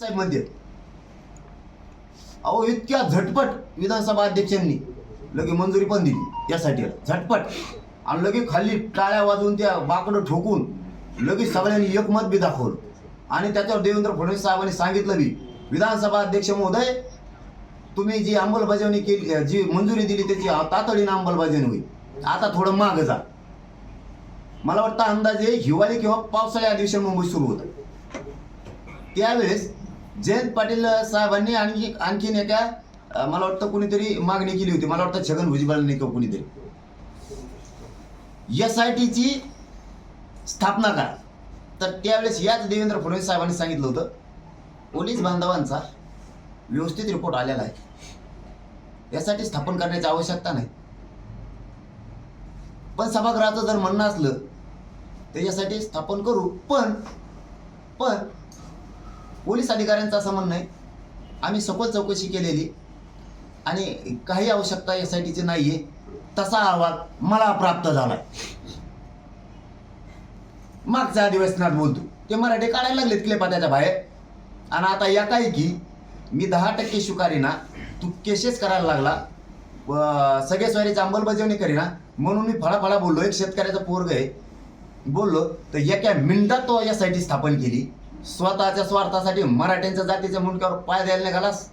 साहेब म्हणते अहो इतक्या झटपट विधानसभा अध्यक्षांनी लगे मंजुरी पण दिली यासाठी. झटपट. आणि लगे खाली टाळ्या वाजवून त्या बाकडं ठोकून लगेच सगळ्यांनी एकमत बी दाखवलं. आणि त्याच्यावर देवेंद्र फडणवीस साहेबांनी सांगितलं बी विधानसभा अध्यक्ष महोदय तुम्ही जी अंमलबजावणी केली जी मंजुरी दिली त्याची तातडीनं अंमलबजावणी होईल. आता थोडं मागं जा. मला वाटतं अंदाजे हिवाळी किंवा पावसाळी अधिवेशन मुंबईत सुरू होतं. त्यावेळेस जयंत पाटील साहेबांनी आणखी आणखीन एका मला वाटतं कुणीतरी मागणी केली होती. मला वाटतं छगन भुजबळांनी का कुणीतरी. एस आय टीची स्थापना करा. तर त्यावेळेस याच देवेंद्र फडणवीस साहेबांनी सांगितलं होतं पोलीस बांधवांचा व्यवस्थित रिपोर्ट आलेला आहे. यासाठी स्थापन करण्याची आवश्यकता नाही. पण सभागृहाचं जर म्हणणं असलं त्याच्यासाठी स्थापन करू. पण पण पोलीस अधिकाऱ्यांचं असं म्हणणं आहे. आम्ही सखोल चौकशी केलेली आणि काही आवश्यकता एस आय टीची नाही आहे तसा अहवाल मला प्राप्त झाला मागच्या अधिवेशनात बोलतो. ते मराठी काढायला लागलेत क्लेपा त्याच्या बाहेर. आणि आता या काही की मी दहा टक्के स्वीकारीना तू केसेस करायला लागला. व सगळे स्वारीची अंमलबजावणी करीना. म्हणून मी फळाफळा बोललो. एक शेतकऱ्याचा पोरग आहे. बोललो तर एका मिनिटात तो यासाठी स्थापन केली. स्वतःच्या स्वार्थासाठी मराठ्यांच्या जातीच्या मुंडक्यावर पाय द्यायला निघालास?